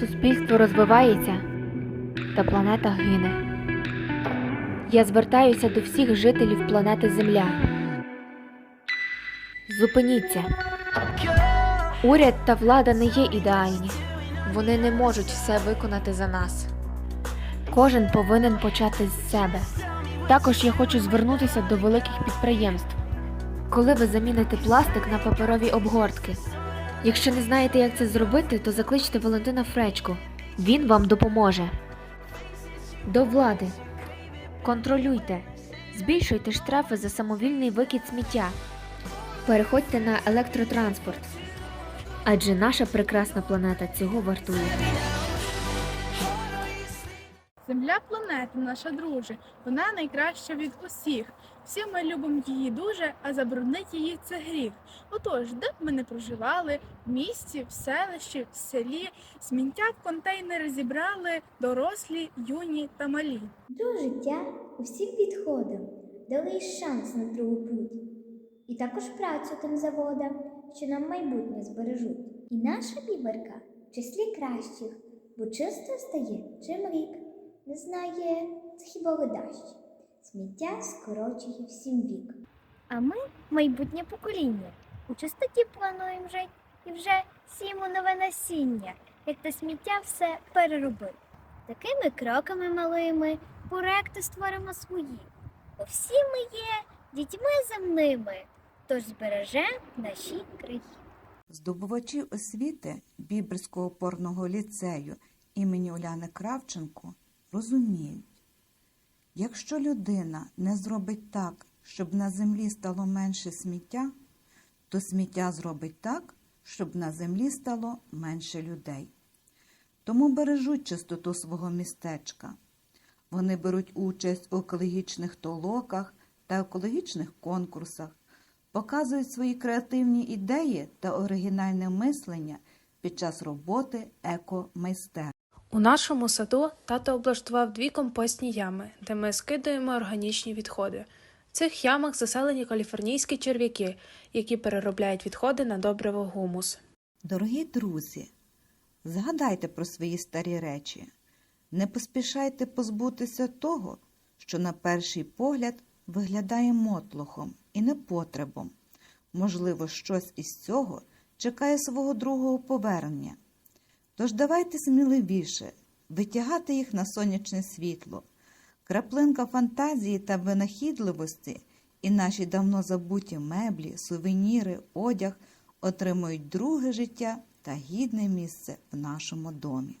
Суспільство розвивається, та планета гине. Я звертаюся до всіх жителів планети Земля. Зупиніться. Уряд та влада не є ідеальні. Вони не можуть все виконати за нас. Кожен повинен почати з себе. Також я хочу звернутися до великих підприємств. Коли ви заміните пластик на паперові обгортки? Якщо не знаєте, як це зробити, то закличте Валентина Фречку. Він вам допоможе. До влади. Контролюйте. Збільшуйте штрафи за самовільний викид сміття. Переходьте на електротранспорт. Адже наша прекрасна планета цього вартує. Земля планети, наша друже, вона найкраща від усіх. Всі ми любимо її дуже, а заборонити її це гріх. Отож, де б ми не проживали, в місті, в селищі, в селі, сміття в контейнери зібрали дорослі, юні та малі. До життя усім підходам дали й шанс на другу путь. І також працю тим заводам, що нам майбутнє збережуть. І наша біберка в числі кращих, бо чисто стає чим рік. Не знає, це хіба ледащ. Сміття скорочує всім вік. А ми майбутнє покоління. У чистоті плануємо жити і вже сіємо нове насіння, як те сміття все переробити. Такими кроками малими проекти створимо свої. Бо всі ми є дітьми земними, тож збережемо наші краї. Здобувачі освіти Біберського опорного ліцею імені Уляни Кравченко розуміють, якщо людина не зробить так, щоб на землі стало менше сміття, то сміття зробить так, щоб на землі стало менше людей. Тому бережуть чистоту свого містечка. Вони беруть участь у екологічних толоках та екологічних конкурсах, показують свої креативні ідеї та оригінальне мислення під час роботи екомайстер. У нашому саду тато облаштував дві компостні ями, де ми скидуємо органічні відходи. В цих ямах заселені каліфорнійські черв'яки, які переробляють відходи на добриво гумус. Дорогі друзі, згадайте про свої старі речі. Не поспішайте позбутися того, що на перший погляд виглядає мотлохом і непотребом. Можливо, щось із цього чекає свого другого повернення. Тож давайте сміливіше витягати їх на сонячне світло. Краплинка фантазії та винахідливості і наші давно забуті меблі, сувеніри, одяг отримують друге життя та гідне місце в нашому домі.